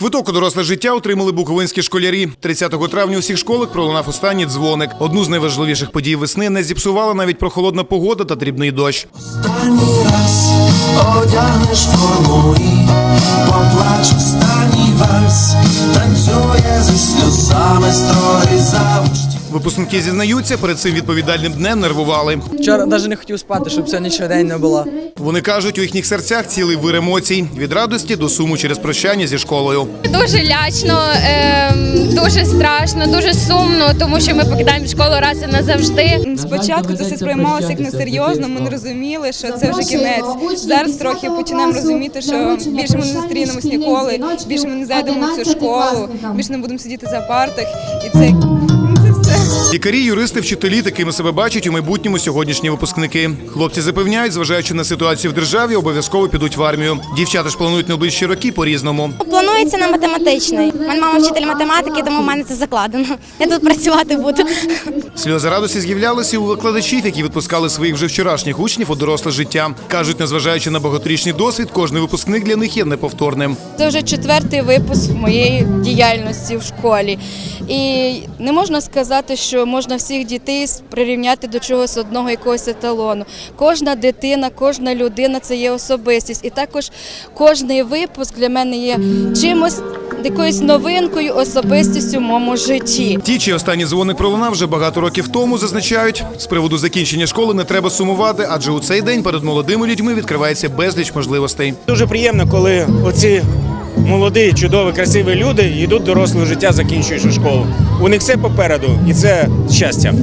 Квиток у доросле життя отримали буковинські школярі. 30 травня у всіх школах пролунав останній дзвоник. Одну з найважливіших подій весни не зіпсувала навіть прохолодна погода та дрібний дощ. Останній раз одягнеш форму і поплач останній вальс, танцює зі сльозами строї завжди. Випускники зізнаються, перед цим відповідальним днем нервували. Вчора навіть не хотів спати, щоб сьогодні щодень не було. Вони кажуть, у їхніх серцях цілий вир емоцій від радості до суму через прощання зі школою. Дуже лячно, ем, дуже страшно, дуже сумно, тому що ми покидаємо школу раз і назавжди. Спочатку це все сприймалося як несерйозно. Ми не розуміли, що це вже кінець. Зараз трохи починаємо розуміти, що більше ми не зустрінемось ніколи, більше ми не зайдемо в цю школу, більше не будемо сидіти за партах, і це. Лікарі, юристи, вчителі такими себе бачать у майбутньому сьогоднішні випускники. Хлопці запевняють, зважаючи на ситуацію в державі, обов'язково підуть в армію. Дівчата ж планують найближчі роки по-різному. Планується на математичний. У мене мама вчитель математики, тому в мене це закладено. Я тут працювати буду. Сльози радості з'являлися у викладачів, які відпускали своїх вже вчорашніх учнів у доросле життя. кажуть, незважаючи на багаторічний досвід, кожний випускник для них є неповторним. Це вже четвертий випуск моєї діяльності в школі. І не можна сказати, що можна всіх дітей прирівняти до чогось одного якогось еталону. Кожна дитина, кожна людина це є особистість. І також кожний випуск для мене є чимось якоюсь новинкою, особистістю в моєму житті. Ті, чий останній дзвоник пролунав вже багато років тому, зазначають, з приводу закінчення школи не треба сумувати, адже у цей день перед молодими людьми відкривається безліч можливостей. Дуже приємно, коли оці молоді, чудові, красиві люди йдуть в доросле життя, закінчуючи школу. У них все попереду, і це щастя.